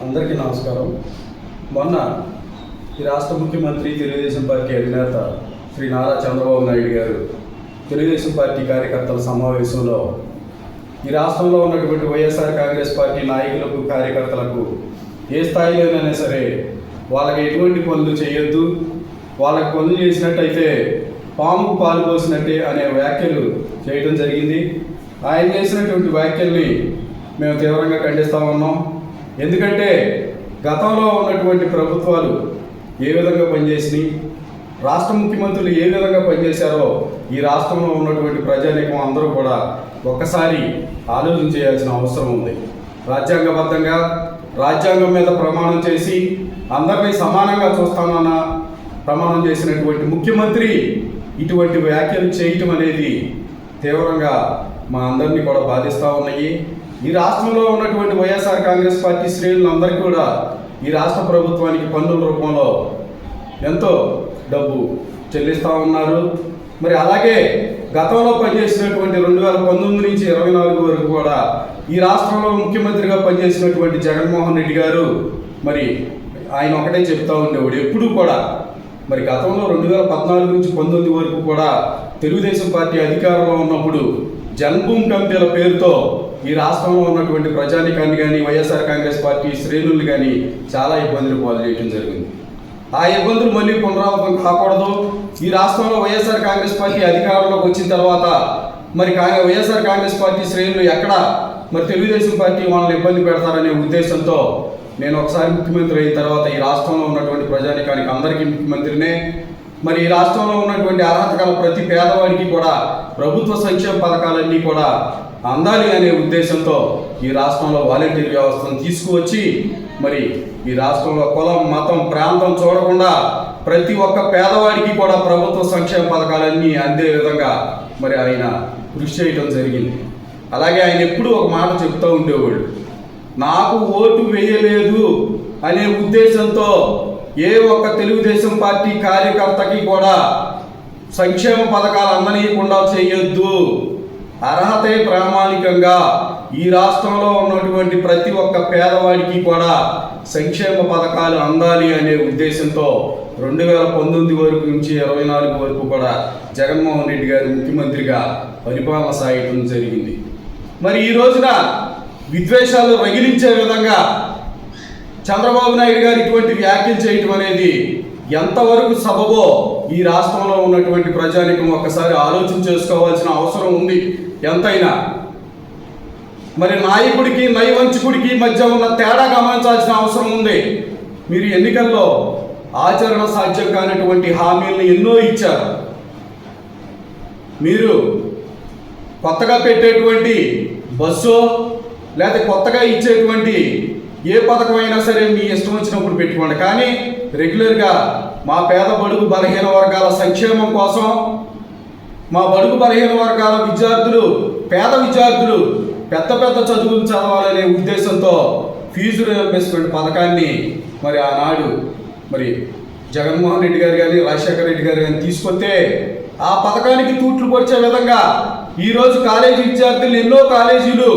అందరికీ నమస్కారం. మొన్న ఈ రాష్ట్ర ముఖ్యమంత్రి తెలుగుదేశం పార్టీ అధినేత శ్రీ నారా చంద్రబాబు నాయుడు గారు తెలుగుదేశం పార్టీ కార్యకర్తల సమావేశంలో ఈ రాష్ట్రంలో ఉన్నటువంటి వైఎస్ఆర్ కాంగ్రెస్ పార్టీ నాయకులకు కార్యకర్తలకు ఏ స్థాయిలోనైనా సరే వాళ్ళకి ఎటువంటి పనులు చేయొద్దు. వాళ్ళకి పనులు చేసినట్టయితే పాము పాలు పోసినట్టే అనే వ్యాఖ్యలు చేయడం జరిగింది. ఆయన చేసినటువంటి వ్యాఖ్యల్ని మేము తీవ్రంగా ఖండిస్తా ఉన్నాం. ఎందుకంటే గతంలో ఉన్నటువంటి ప్రభుత్వాలు ఏ విధంగా పనిచేసినాయి? రాష్ట్ర ముఖ్యమంత్రులు ఏ విధంగా పనిచేశారో ఈ రాష్ట్రంలో ఉన్నటువంటి ప్రజానీకం అందరూ కూడా ఒక్కసారి ఆలోచన చేయాల్సిన అవసరం ఉంది. రాజ్యాంగబద్ధంగా రాజ్యాంగం మీద ప్రమాణం చేసి అందరినీ సమానంగా చూస్తానన్న ప్రమాణం చేసినటువంటి ముఖ్యమంత్రి ఇటువంటి వ్యాఖ్యలు చేయటం అనేది తీవ్రంగా మా అందరినీ కూడా బాధిస్తూ ఉన్నాయి. ఈ రాష్ట్రంలో ఉన్నటువంటి వైఎస్ఆర్ కాంగ్రెస్ పార్టీ శ్రేణులందరికీ కూడా ఈ రాష్ట్ర ప్రభుత్వానికి పన్నుల రూపంలో ఎంతో డబ్బు చెల్లిస్తూ ఉన్నారు. మరి అలాగే గతంలో పనిచేసినటువంటి రెండు వేల పంతొమ్మిది నుంచి ఇరవై నాలుగు వరకు కూడా ఈ రాష్ట్రంలో ముఖ్యమంత్రిగా పనిచేసినటువంటి జగన్మోహన్ రెడ్డి గారు మరి ఆయన ఒకటే చెప్తా ఉండేవాడు. ఎప్పుడూ కూడా మరి గతంలో రెండు వేల పద్నాలుగు నుంచి పంతొమ్మిది వరకు కూడా తెలుగుదేశం పార్టీ అధికారంలో ఉన్నప్పుడు జన్భూమి కమిటీల పేరుతో ఈ రాష్ట్రంలో ఉన్నటువంటి ప్రజానికాన్ని కానీ వైఎస్ఆర్ కాంగ్రెస్ పార్టీ శ్రేణులు కానీ చాలా ఇబ్బందులు పాలు చేయడం జరిగింది. ఆ ఇబ్బందులు మళ్ళీ పునరావృతం కాకూడదు. ఈ రాష్ట్రంలో వైఎస్ఆర్ కాంగ్రెస్ పార్టీ అధికారంలోకి వచ్చిన తర్వాత మరి కా- వైఎస్ఆర్ కాంగ్రెస్ పార్టీ శ్రేణులు ఎక్కడ? మరి తెలుగుదేశం పార్టీ వాళ్ళని ఇబ్బంది పెడతారనే ఉద్దేశంతో నేను ఒకసారి ముఖ్యమంత్రి అయిన తర్వాత ఈ రాష్ట్రంలో ఉన్నటువంటి ప్రజానికానికి అందరికీ ముఖ్యమంత్రినే మరి ఈ రాష్ట్రంలో ఉన్నటువంటి అర్హత గల ప్రతి పేదవాడికి కూడా ప్రభుత్వ సంక్షేమ పథకాలన్నీ కూడా అందాలి అనే ఉద్దేశంతో ఈ రాష్ట్రంలో వాలంటీర్ వ్యవస్థను తీసుకువచ్చి మరి ఈ రాష్ట్రంలో కులం మతం ప్రాంతం చూడకుండా ప్రతి ఒక్క పేదవాడికి కూడా ప్రభుత్వ సంక్షేమ పథకాలన్నీ అందే విధంగా మరి ఆయన కృషి చేయడం జరిగింది. అలాగే ఆయన ఎప్పుడూ ఒక మాట చెప్తూ ఉండేవాడు. నాకు ఓటు వేయలేదు అనే ఉద్దేశంతో ఏ ఒక్క తెలుగుదేశం పార్టీ కార్యకర్తకి కూడా సంక్షేమ పథకాలు అందనీయకుండా చేయొద్దు. అర్హతే ప్రామాణికంగా ఈ రాష్ట్రంలో ఉన్నటువంటి ప్రతి ఒక్క పేదవాడికి కూడా సంక్షేమ పథకాలు అందాలి అనే ఉద్దేశంతో రెండు వేల పంతొమ్మిది వరకు నుంచి ఇరవై నాలుగు వరకు కూడా జగన్మోహన్ రెడ్డి గారు ముఖ్యమంత్రిగా పరిపాలన సాగటం జరిగింది. మరి ఈ రోజున విద్వేషాలు రగిలించే విధంగా చంద్రబాబు నాయుడు గారు ఇటువంటి వ్యాఖ్యలు చేయటం అనేది ఎంతవరకు సబబో ఈ రాష్ట్రంలో ఉన్నటువంటి ప్రజానికం ఒక్కసారి ఆలోచన చేసుకోవాల్సిన అవసరం ఉంది. ఎంతైనా మరి నాయకుడికి నయవంచకుడికి మధ్య ఉన్న తేడా గమనించాల్సిన అవసరం ఉంది. మీరు ఎన్నికల్లో ఆచరణ సాధ్యం కానటువంటి హామీలను ఎన్నో ఇచ్చారు. మీరు కొత్తగా పెట్టేటువంటి బస్సు లేదా కొత్తగా ఇచ్చేటువంటి ఏ పథకం అయినా సరే మీ ఇష్టం వచ్చినప్పుడు పెట్టుకోండి. కానీ రెగ్యులర్గా మా పేద బడుగు బలహీన వర్గాల సంక్షేమం కోసం మా బడుగు బలహీన వర్గాల విద్యార్థులు పేద విద్యార్థులు పెద్ద పెద్ద చదువులు చదవాలనే ఉద్దేశంతో ఫీజు రియంబర్స్మెంట్ పథకాన్ని మరి ఆనాడు మరి జగన్మోహన్ రెడ్డి గారు కానీ రాజశేఖర రెడ్డి గారు కానీ తీసుకొస్తే ఆ పథకానికి తూట్లు పొడిచే విధంగా ఈరోజు కాలేజీ విద్యార్థులు ఎన్నో కాలేజీలు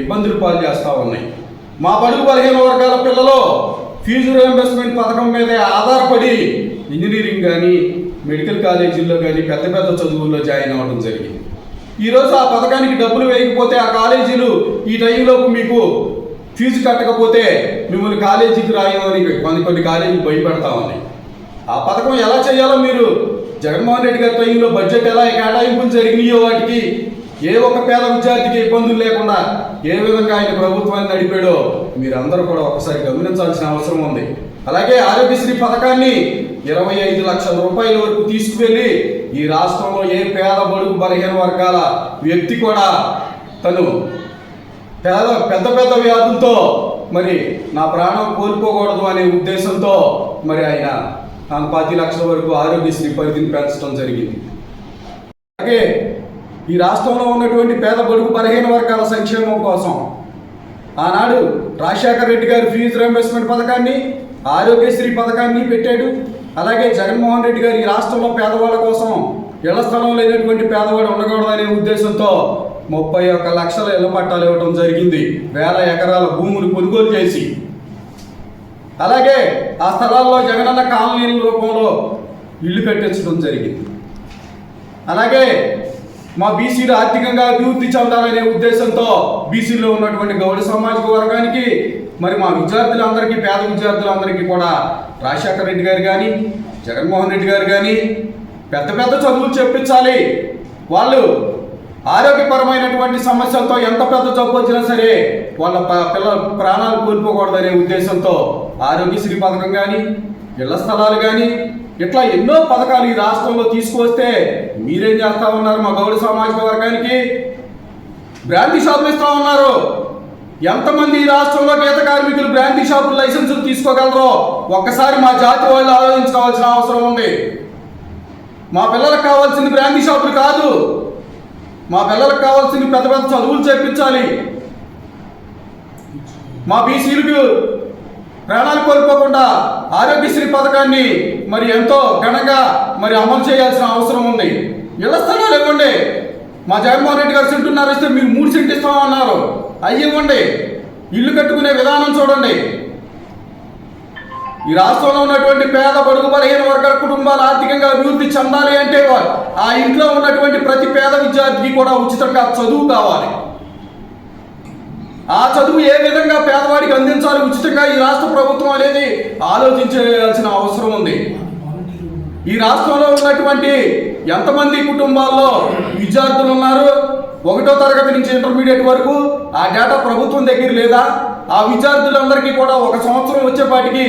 ఇబ్బందులు పాలు చేస్తూ ఉన్నాయి. మా బడుగు పదిహేను వర్గాల పిల్లలు ఫీజు రియంబర్స్మెంట్ పథకం మీదే ఆధారపడి ఇంజనీరింగ్ కానీ మెడికల్ కాలేజీల్లో కానీ పెద్ద పెద్ద చదువుల్లో జాయిన్ అవ్వడం జరిగింది. ఈరోజు ఆ పథకానికి డబ్బులు వేయకపోతే ఆ కాలేజీలు ఈ టైంలోపు మీకు ఫీజు కట్టకపోతే మిమ్మల్ని కాలేజీకి రాయమని కొన్ని కొన్ని కాలేజీలు భయపెడతా ఉన్నాయి. ఆ పథకం ఎలా చేయాలో మీరు జగన్మోహన్ రెడ్డి గారి టైంలో బడ్జెట్ ఎలా కేటాయింపులు జరిగినాయో వాటికి ఏ ఒక్క పేద విద్యార్థికి ఇబ్బందులు లేకుండా ఏ విధంగా ఆయన ప్రభుత్వాన్ని నడిపాడో మీరందరూ కూడా ఒకసారి గమనించాల్సిన అవసరం ఉంది. అలాగే ఆరోగ్యశ్రీ పథకాన్ని ఇరవై ఐదు లక్షల రూపాయల వరకు తీసుకువెళ్ళి ఈ రాష్ట్రంలో ఏ పేద బడుగు బలహీన వర్గాల వ్యక్తి కూడా తను పేద పెద్ద పెద్ద వ్యాధులతో మరి నా ప్రాణం కోల్పోకూడదు అనే ఉద్దేశంతో మరి ఆయన ఆ పది లక్షల వరకు ఆరోగ్యశ్రీ పరిధిని పెంచడం జరిగింది. అలాగే ఈ రాష్ట్రంలో ఉన్నటువంటి పేద బడుగు బలహీన వర్గాల సంక్షేమం కోసం ఆనాడు రాజశేఖర రెడ్డి గారు ఫీజు రింబర్స్మెంట్ పథకాన్ని ఆరోగ్యశ్రీ పథకాన్ని పెట్టాడు. అలాగే జగన్మోహన్ రెడ్డి గారు ఈ రాష్ట్రంలో పేదవాళ్ళ కోసం ఇళ్ళ స్థలం లేనటువంటి పేదవాడు ఉండకూడదనే ఉద్దేశంతో ముప్పై ఒక్క లక్షల ఇళ్ళ పట్టాలు ఇవ్వడం జరిగింది. వేల ఎకరాల భూములు కొనుగోలు చేసి. అలాగే ఆ స్థలాల్లో జగనన్న కాలనీల రూపంలో ఇల్లు కట్టించడం జరిగింది. అలాగే మా బీసీలు ఆర్థికంగా అభివృద్ధి చెందాలనే ఉద్దేశంతో బీసీలో ఉన్నటువంటి గౌడ సామాజిక వర్గానికి మరి మా విద్యార్థులందరికీ పేద విద్యార్థులందరికీ కూడా రాజశేఖర రెడ్డి గారు కానీ జగన్మోహన్ రెడ్డి గారు కానీ పెద్ద పెద్ద చదువులు చెప్పించాలి. వాళ్ళు ఆరోగ్యపరమైనటువంటి సమస్యలతో ఎంత పెద్ద జబ్బు వచ్చినా సరే వాళ్ళ పిల్లల ప్రాణాలు కోల్పోకూడదనే ఉద్దేశంతో ఆరోగ్యశ్రీ పథకం కానీ ఇళ్ళ స్థలాలు కానీ ఇట్లా ఎన్నో పథకాలు ఈ రాష్ట్రంలో తీసుకువస్తే మీరేం చేస్తా ఉన్నారు మా గౌడ సామాజిక వర్గానికి? బ్రాంతి సాధిస్తూ ఉన్నారు. ఎంతమంది ఈ రాష్ట్రంలో గీత కార్మికులు బ్రాంతి షాపుల లైసెన్సులు తీసుకోగలరో ఒక్కసారి మా జాతి వాళ్ళు ఆలోచించుకోవాల్సిన అవసరం ఉంది. మా పిల్లలకు కావాల్సింది బ్రాంతి షాపులు కాదు. మా పిల్లలకు కావాల్సింది పెద్ద పెద్ద చదువులు చేపించాలి మా బీసీలకు ప్రాణాలు కోల్పోకుండా ఆరోగ్యశ్రీ పథకాన్ని మరి ఎంతో ఘనంగా మరి అమలు చేయాల్సిన అవసరం ఉంది. ఇళ్ళ స్థలాలు ఇవ్వండి. మా జగన్మోహన్ రెడ్డి గారు సెంటున్నారు ఇస్తే మీరు మూడు సెంటు ఇస్తామన్నారు. అయ్యి ఇవ్వండి ఇల్లు కట్టుకునే విధానం చూడండి. ఈ రాష్ట్రంలో ఉన్నటువంటి పేద బడుగు బలహీన వర్గాల కుటుంబాలు ఆర్థికంగా అభివృద్ధి చెందాలి అంటే ఆ ఇంట్లో ఉన్నటువంటి ప్రతి పేద విద్యార్థికి కూడా ఉచితంగా చదువు కావాలి. ఆ చదువు ఏ విధంగా పేదవాడికి అందించాలి ఉచితంగా ఈ రాష్ట్ర ప్రభుత్వం అనేది ఆలోచించాల్సిన అవసరం ఉంది. ఈ రాష్ట్రంలో ఉన్నటువంటి ఎంతమంది కుటుంబాల్లో విద్యార్థులు ఉన్నారు? ఒకటో తరగతి నుంచి ఇంటర్మీడియట్ వరకు ఆ డేటా ప్రభుత్వం దగ్గర లేదా ఆ విద్యార్థులందరికీ కూడా ఒక సంవత్సరం వచ్చేపాటికి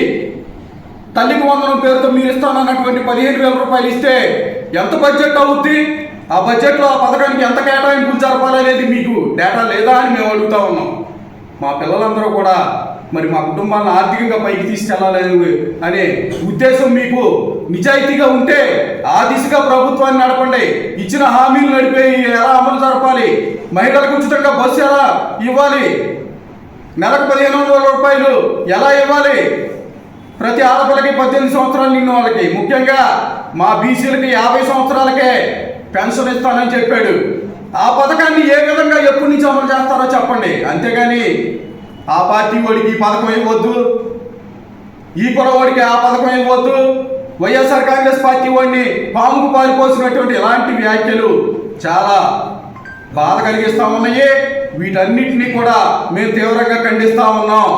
తల్లికి వందనం పేరుతో మీరు ఇస్తానన్నటువంటి పదిహేను వేల రూపాయలు ఇస్తే ఎంత బడ్జెట్ అవుద్ది? ఆ బడ్జెట్లో ఆ పథకానికి ఎంత కేటాయింపులు జరపాలనేది మీకు డేటా లేదా అని మేము అడుగుతా ఉన్నాం. మా పిల్లలందరూ కూడా మరి మా కుటుంబాలను ఆర్థికంగా పైకి తీసుకెళ్ళాలని అనే ఉద్దేశం మీకు నిజాయితీగా ఉంటే ఆ దిశగా ప్రభుత్వాన్ని నడపండి. ఇచ్చిన హామీలు నడిపే ఎలా అమలు జరపాలి? మహిళలకు ఉచితంగా బస్సు ఎలా ఇవ్వాలి? నెలకు పదిహేను వందల రూపాయలు ఎలా ఇవ్వాలి? ప్రతి ఆడపిల్లకి పద్దెనిమిది సంవత్సరాలు నిన్న వాళ్ళకి. ముఖ్యంగా మా బీసీలకి యాభై సంవత్సరాలకే పెన్షన్ ఇస్తానని చెప్పాడు. ఆ పథకాన్ని ఏ విధంగా ఎప్పటి నుంచి అమలు చేస్తారో చెప్పండి. అంతేగాని ఆ పార్టీ వాడికి ఈ పథకం ఇవ్వద్దు ఈ కులవాడికి ఆ పథకం ఇవ్వద్దు వైఎస్ఆర్ కాంగ్రెస్ పార్టీ వాడిని పాముకు పారిపోసినటువంటి ఇలాంటి వ్యాఖ్యలు చాలా బాధ కలిగిస్తా ఉన్నాయి. వీటన్నిటినీ కూడా మేము తీవ్రంగా ఖండిస్తా ఉన్నాం.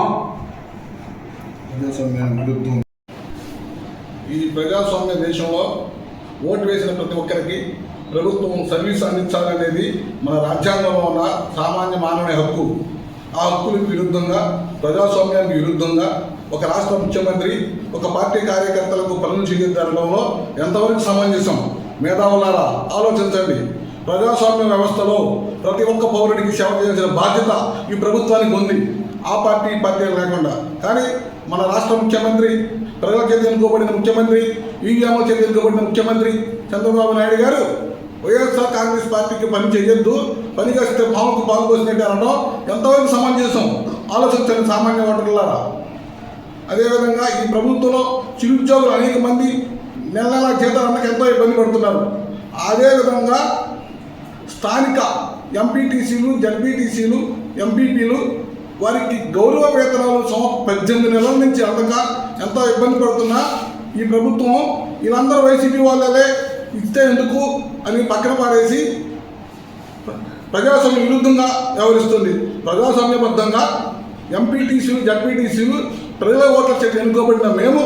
ఈ ప్రజాస్వామ్య దేశంలో ఓటు వేసిన ప్రతి ఒక్కరికి ప్రభుత్వం సర్వీస్ అందించాలనేది మన రాజ్యాంగంలో ఉన్న సామాన్య మానవుని హక్కు. ఆ హక్కులకు విరుద్ధంగా ప్రజాస్వామ్యానికి విరుద్ధంగా ఒక రాష్ట్ర ముఖ్యమంత్రి ఒక పార్టీ కార్యకర్తలకు పనులు చేయడంలో ఎంతవరకు సమంజసం? మేధావులారా ఆలోచించండి. ప్రజాస్వామ్య వ్యవస్థలో ప్రతి ఒక్క పౌరుడికి సేవ చేయాల్సిన బాధ్యత ఈ ప్రభుత్వానికి ఉంది. ఆ పార్టీ ఈ పార్టీ లేకుండా కానీ మన రాష్ట్ర ముఖ్యమంత్రి ప్రజల చేతి ఎన్నుకోబడిన ముఖ్యమంత్రి ఈవీఎంల చేతి ఎన్నుకోబడిన ముఖ్యమంత్రి చంద్రబాబు నాయుడు గారు వైఎస్ఆర్ కాంగ్రెస్ పార్టీకి పని చేయొద్దు పని చేస్తే పాముకు పాలు పోసినట్టు అనడం ఎంతవరకు సమంజసం ఆలోచించండి సామాన్య ఓటర్లారా. అదేవిధంగా ఈ ప్రభుత్వంలో చిరుద్యోగులు అనేక మంది నెల నెల జీతాలు అన్నకి ఎంతో ఇబ్బంది పడుతున్నారు. అదేవిధంగా స్థానిక ఎంపీటీసీలు జడ్పీటీసీలు ఎంపీపీలు వారికి గౌరవ వేతనాలు సమ పద్దెనిమిది నెలల నుంచి అంతగా ఎంతో ఇబ్బంది పడుతున్నా ఈ ప్రభుత్వం. వీళ్ళందరూ వైసీపీ వాళ్ళలే. ఇస్తే ఎందుకు అని పక్కన పారేసి ప్రజాస్వామ్య విరుద్ధంగా వ్యవహరిస్తుంది. ప్రజాస్వామ్యబద్ధంగా ఎంపీటీసీలు జడ్పీటీసీలు ప్రజల ఓట్ల చేతి ఎన్నుకోబడిన మేము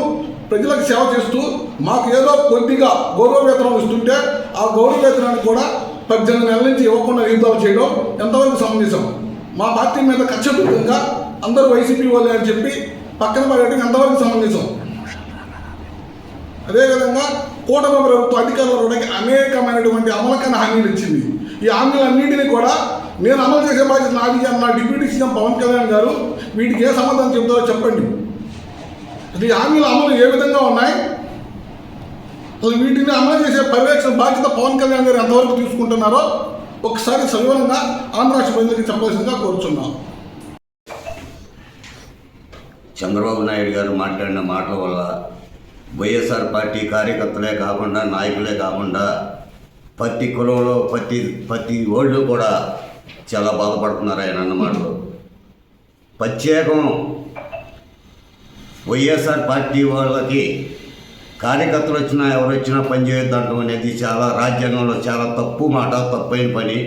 ప్రజలకు సేవ చేస్తూ మాకు ఏదో కొద్దిగా గౌరవ వేతనం ఇస్తుంటే ఆ గౌరవ వేతనాన్ని కూడా పద్దెనిమిది నెలల నుంచి ఇవ్వకుండా నియుద్ధాలు చేయడం ఎంతవరకు సమంజసం? మా పార్టీ మీద కక్షపూరితంగా అందరూ వైసీపీ వాళ్ళే అని చెప్పి పక్కన పడేయడం ఎంతవరకు సమంజసం? అదేవిధంగా కూటమి ప్రభుత్వం అధికారులు ఉండడానికి అనేకమైనటువంటి అమలకైన హామీలు ఇచ్చింది. ఈ హామీలన్నింటినీ కూడా నేను అమలు చేసే బాధ్యత నాది అని నా డిప్యూటీ సీఎం పవన్ కళ్యాణ్ గారు వీటికి ఏ సమాధానం చెబుతారో చెప్పండి. అసలు ఈ హామీల అమలు ఏ విధంగా ఉన్నాయి? అసలు వీటిని అమలు చేసే పర్యవేక్షణ బాధ్యత పవన్ కళ్యాణ్ గారు ఎంతవరకు తీసుకుంటున్నారో ఒకసారి సవివరంగా ఆంధ్ర రాష్ట్ర ప్రజలకు చెప్పాల్సిందిగా కోరుచున్నాం. చంద్రబాబు నాయుడు గారు మాట్లాడిన మాటల వల్ల వైఎస్ఆర్ పార్టీ కార్యకర్తలే కాకుండా నాయకులే కాకుండా ప్రతి కులంలో ప్రతి ప్రతి ఓళ్ళు కూడా చాలా బాధపడుతున్నారు ఆయన అన్నమాటలు ప్రత్యేకం వైఎస్ఆర్ పార్టీ వాళ్ళకి కార్యకర్తలు వచ్చినా ఎవరు వచ్చినా పనిచేయొద్దంటం అనేది చాలా రాజ్యాంగంలో చాలా తప్పు మాట తప్పైన పని.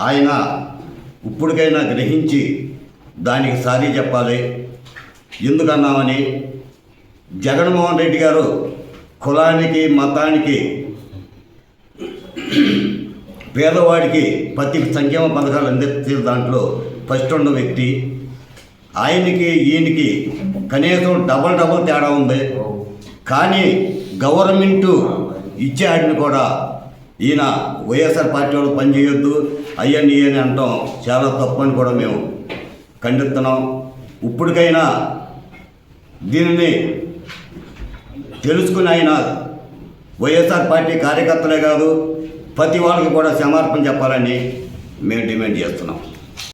ఆయన ఇప్పటికైనా గ్రహించి దానికి సారీ చెప్పాలి. ఎందుకన్నామని జగన్మోహన్ రెడ్డి గారు కులానికి మతానికి పేదవాడికి ప్రతి సంక్షేమ పథకాలు అందించే దాంట్లో ఫస్ట్ ఉన్న వ్యక్తి. ఆయనకి ఈయనకి కనీసం డబల్ డబల్ తేడా ఉంది. కానీ గవర్నమెంట్ ఇచ్చే వాటిని కూడా ఈయన వైఎస్ఆర్ పార్టీ వాళ్ళు పనిచేయొద్దు అయ్యని అని అంటాం. చాలా తప్పు అని కూడా మేము ఖండిస్తున్నాం. ఇప్పటికైనా దీనిని తెలుసుకుని ఆయన వైఎస్ఆర్ పార్టీ కార్యకర్తలే కాదు ప్రతి వాళ్ళకి కూడా సమర్పణ చెప్పాలని మేము డిమాండ్ చేస్తున్నాం.